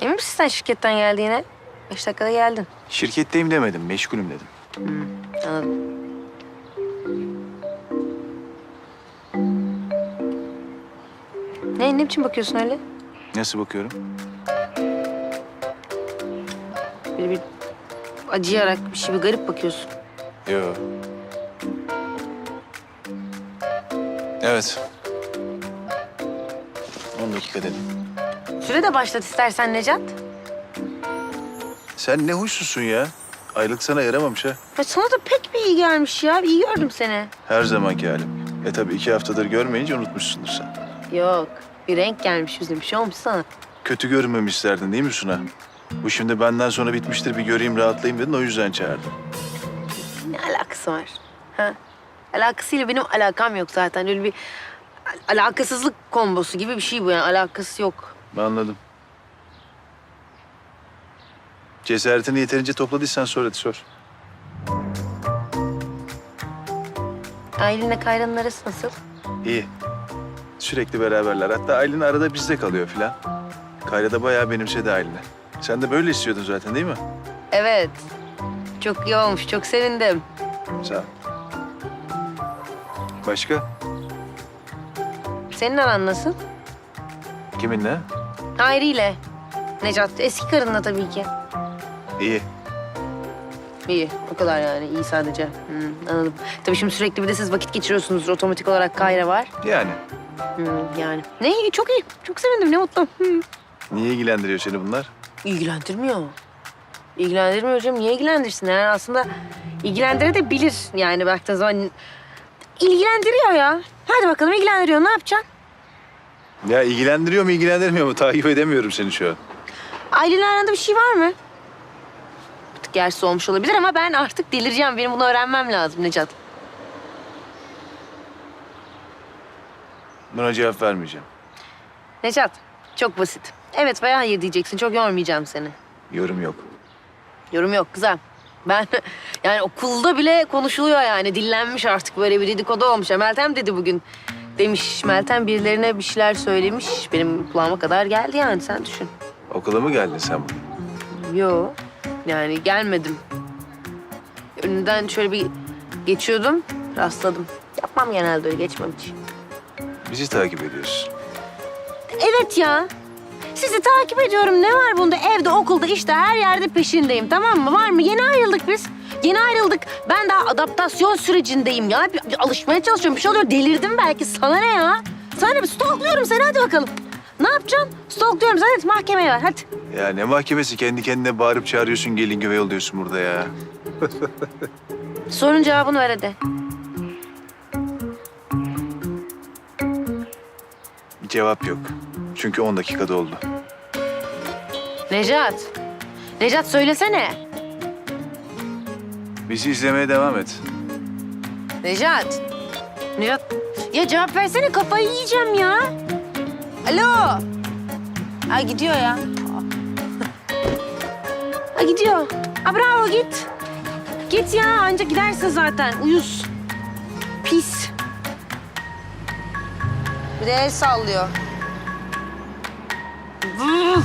Emin misin sen şirketten geldiğine? Beş dakikada geldin. Şirketteyim demedim, meşgulüm dedim. Anladım. Ne, ne biçim bakıyorsun öyle? Nasıl bakıyorum? Böyle bir acıyarak bir şey bir garip bakıyorsun. Yo. Evet. 10 dakika dedim. Süre de başlat istersen Necat. Sen ne huysuzsun ya? Aylık sana yaramamış ha. Ya sana da pek bir iyi gelmiş ya. İyi gördüm seni. Her zamanki halim. E tabii iki haftadır görmeyince unutmuşsundur sen. Yok. Bir renk gelmiş yüzüne. Bir şey olmuş sana. Kötü görünmemişlerdin değil mi Suna? Bu şimdi benden sonra bitmiştir bir göreyim rahatlayayım dedin o yüzden çağırdım. Ne alakası var? Ha? Alakasıyla benim alakam yok zaten. Öyle bir al- alakasızlık kombosu gibi bir şey bu yani. Alakası yok. Anladım. Cesaretini yeterince topladıysan sor hadi sor. Aylin'le Kayra'nın arası nasıl? İyi. Sürekli beraberler. Hatta Aylin arada bizde kalıyor filan. Kayra da bayağı benimsedi Aylin'i. Sen de böyle istiyordun zaten değil mi? Evet. Çok iyi olmuş. Çok sevindim. Sağ ol. Başka? Senin aran nasıl? Kiminle? Hayri ile. Necat. Eski karınla tabii ki. İyi. İyi. O kadar yani. İyi sadece. Hmm, anladım. Tabii şimdi sürekli bir de siz vakit geçiriyorsunuz. Otomatik olarak Kayra var. Yani. Hmm, yani. Ne iyi. Çok iyi. Çok sevindim. Ne mutlu. Hmm. Niye ilgilendiriyor seni bunlar? İlgilendirmiyor. İlgilendirmiyor hocam. Niye ilgilendirsin? Yani aslında ilgilendirebilir yani baktığın zaman. İlgilendiriyor ya. Hadi bakalım ilgilendiriyor. Ne yapacaksın? Ya ilgilendiriyor mu ilgilendirmiyor mu? Takip edemiyorum seni şu an. Ailenin arasında bir şey var mı? Bir tık yersiz olmuş olabilir ama ben artık delireceğim. Benim bunu öğrenmem lazım Necat. Buna cevap vermeyeceğim. Necat, çok basit. Evet veya hayır diyeceksin. Çok yormayacağım seni. Yorum yok. Yorum yok, güzel. Ben yani okulda bile konuşuluyor yani. Dillenmiş artık böyle bir dedikodu olmuş. Meltem dedi bugün. Demiş Meltem birilerine bir şeyler söylemiş. Benim kulağıma kadar geldi yani sen düşün. Okula mı geldin sen bugün? Yo. Yani gelmedim. Önünden şöyle bir geçiyordum, rastladım. Yapmam genelde öyle, geçmem hiç. Bizi takip ediyorsun. Evet ya. Sizi takip ediyorum. Ne var bunda? Evde, okulda, işte her yerde peşindeyim. Tamam mı? Var mı? Yeni ayrıldık biz. Yeni ayrıldık. Ben daha adaptasyon sürecindeyim ya. Bir, bir alışmaya çalışıyorum. Bir şey oluyor. Delirdim belki. Sana ne ya? Sana ne? Stalkluyorum seni. Hadi bakalım. Ne yapacaksın? Stalkluyorum. Hadi mahkemeye ver. Hadi. Ya ne mahkemesi kendi kendine bağırıp çağırıyorsun gelin güvey oluyorsun burada ya. Sorun cevabını ver hadi. Cevap yok. Çünkü 10 dakika doldu. Necat. Necat söylesene. Bizi izlemeye devam et. Necat. Necat. Ya cevap versene kafayı yiyeceğim ya. Alo. Ay gidiyor ya. Ay gidiyor. Ha bravo git. Git ya anca gidersin zaten. Uyuz. Pis. Bir de el sallıyor. Vıf.